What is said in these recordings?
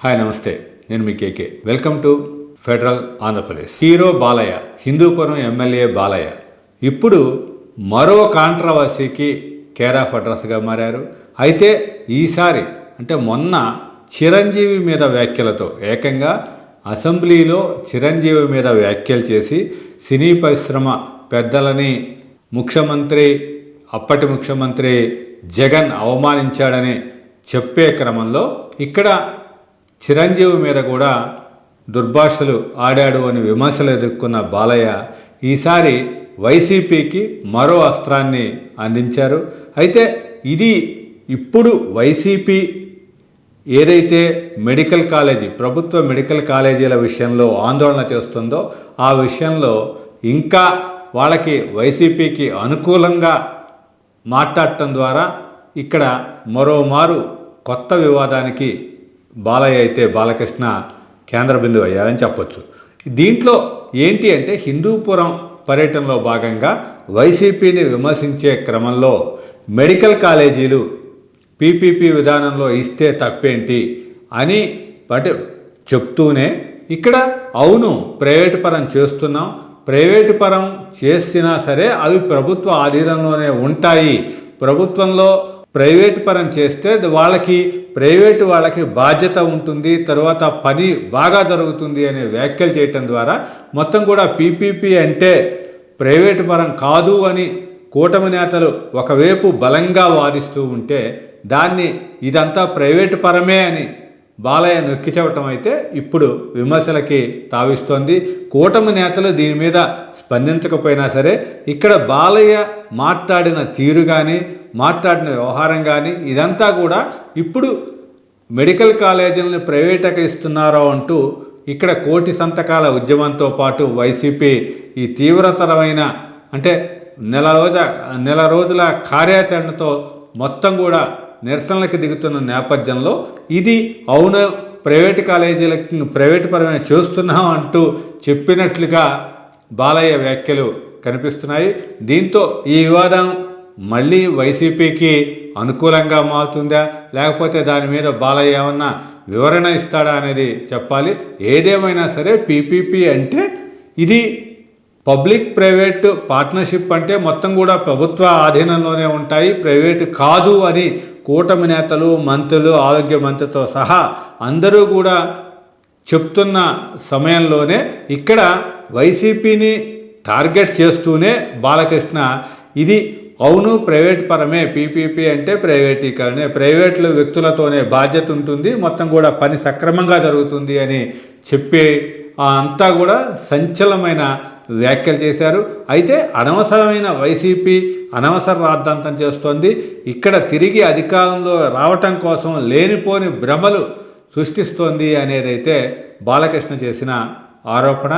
Hi నమస్తే. నేను మీ KK. Welcome to Federal Andhra Pradesh. Hero Balayya Hindupuram MLA Balayya. ఇప్పుడు మరో కాంట్రవర్సీకి కేర్ ఆఫ్ అడ్రస్గా మారారు. అయితే ఈసారి అంటే మొన్న చిరంజీవి మీద వ్యాఖ్యలతో ఏకంగా అసెంబ్లీలో చిరంజీవి మీద వ్యాఖ్యలు చేసి సినీ పరిశ్రమ పెద్దలని ముఖ్యమంత్రి అప్పటి ముఖ్యమంత్రి జగన్ అవమానించాడని చెప్పే క్రమంలో ఇక్కడ చిరంజీవి మీద కూడా దుర్భాషలు ఆడాడు అని విమర్శలు ఎదుర్కొన్న బాలయ్య ఈసారి వైసీపీకి మరో అస్త్రాన్ని అందించారు. అయితే ఇది ఇప్పుడు వైసీపీ ఏదైతే మెడికల్ కాలేజీ ప్రభుత్వ మెడికల్ కాలేజీల విషయంలో ఆందోళన చేస్తుందో ఆ విషయంలో ఇంకా వాళ్ళకి వైసీపీకి అనుకూలంగా మాట్లాడటం ద్వారా ఇక్కడ మరోమారు కొత్త వివాదానికి బాలయ్య అయితే బాలకృష్ణ కేంద్ర బిందువు అయ్యారని చెప్పొచ్చు. దీంట్లో ఏంటి అంటే హిందూపురం పర్యటనలో భాగంగా వైసీపీని విమర్శించే క్రమంలో మెడికల్ కాలేజీలు పీపీపీ విధానంలో ఇస్తే తప్పేంటి అని అంటే చెప్తూనే ఇక్కడ అవును ప్రైవేటు పరం చేస్తున్నాం. ప్రైవేటు పరం చేసినా సరే అవి ప్రభుత్వ ఆధీనంలోనే ఉంటాయి. ప్రభుత్వంలో ప్రైవేట్ పరం చేస్తే వాళ్ళకి ప్రైవేటు వాళ్ళకి బాధ్యత ఉంటుంది తర్వాత పని బాగా జరుగుతుంది అనే వ్యాఖ్యలు చేయటం ద్వారా మొత్తం కూడా పీపీపీ అంటే ప్రైవేటు పరం కాదు అని కూటమి నేతలు ఒకవైపు బలంగా వాదిస్తూ ఉంటే దాన్ని ఇదంతా ప్రైవేటు పరమే అని బాలయ్య నొక్కి చెప్పటం అయితే ఇప్పుడు విమర్శలకి తావిస్తోంది. కూటమి నేతలు దీని మీద స్పందించకపోయినా సరే ఇక్కడ బాలయ్య మాట్లాడిన తీరు కానీ మాట్లాడిన వ్యవహారం కానీ ఇదంతా కూడా ఇప్పుడు మెడికల్ కాలేజీలను ప్రైవేటీకరిస్తున్నారో అంటూ ఇక్కడ కోటి సంతకాల ఉద్యమంతో పాటు వైసీపీ ఈ తీవ్రతరమైన అంటే నెల రోజు నెల రోజుల కార్యాచరణతో మొత్తం కూడా నిరసనలకు దిగుతున్న నేపథ్యంలో ఇది అవును ప్రైవేట్ కాలేజీలకు ప్రైవేటు పరమైన చేస్తున్నాం అంటూ చెప్పినట్లుగా బాలయ్య వ్యాఖ్యలు కనిపిస్తున్నాయి. దీంతో ఈ వివాదం మళ్ళీ వైసీపీకి అనుకూలంగా మారుతుందా? లేకపోతే దాని మీద బాలయ్య ఏమన్నా వివరణ ఇస్తాడా అనేది చెప్పాలి. ఏదేమైనా సరే పీపీపీ అంటే ఇది పబ్లిక్ ప్రైవేట్ పార్ట్నర్షిప్ అంటే మొత్తం కూడా ప్రభుత్వ ఆధీనంలోనే ఉంటాయి. ప్రైవేటు కాదు అని కూటమి నేతలు మంత్రులు ఆరోగ్య మంత్రితో సహా అందరూ కూడా చెప్తున్న సమయంలోనే ఇక్కడ వైసీపీని టార్గెట్ చేస్తూనే బాలకృష్ణ ఇది అవును ప్రైవేట్ పరమే పీపీపీ అంటే ప్రైవేటీకరణే. ప్రైవేట్లు వ్యక్తులతోనే బాధ్యత ఉంటుంది మొత్తం కూడా పని సక్రమంగా జరుగుతుంది అని చెప్పి అంతా కూడా సంచలమైన వ్యాఖ్యలు చేశారు. అయితే అనవసరమైన వైసీపీ అనవసర రాద్ధాంతం చేస్తోంది. ఇక్కడ తిరిగి అధికారంలో రావటం కోసం లేనిపోని భ్రమలు సృష్టిస్తోంది అనేదైతే బాలకృష్ణ చేసిన ఆరోపణ.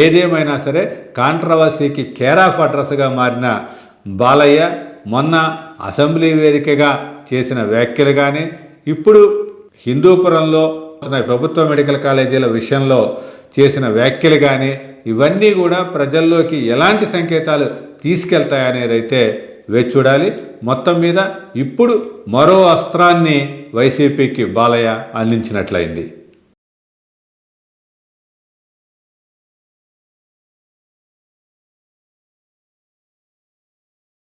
ఏదేమైనా సరే కాంట్రవర్సీకి కేర్ ఆఫ్ అడ్రస్గా మారిన బాలయ్య మొన్న అసెంబ్లీ వేదికగా చేసిన వ్యాఖ్యలు కానీ ఇప్పుడు హిందూపురంలో ప్రభుత్వ మెడికల్ కాలేజీల విషయంలో చేసిన వ్యాఖ్యలు కానీ ఇవన్నీ కూడా ప్రజల్లోకి ఎలాంటి సంకేతాలు తీసుకెళ్తాయనేదైతే వేచి చూడాలి. మొత్తం మీద ఇప్పుడు మరో అస్త్రాన్ని వైసీపీకి బాలయ్య అందించినట్లయింది.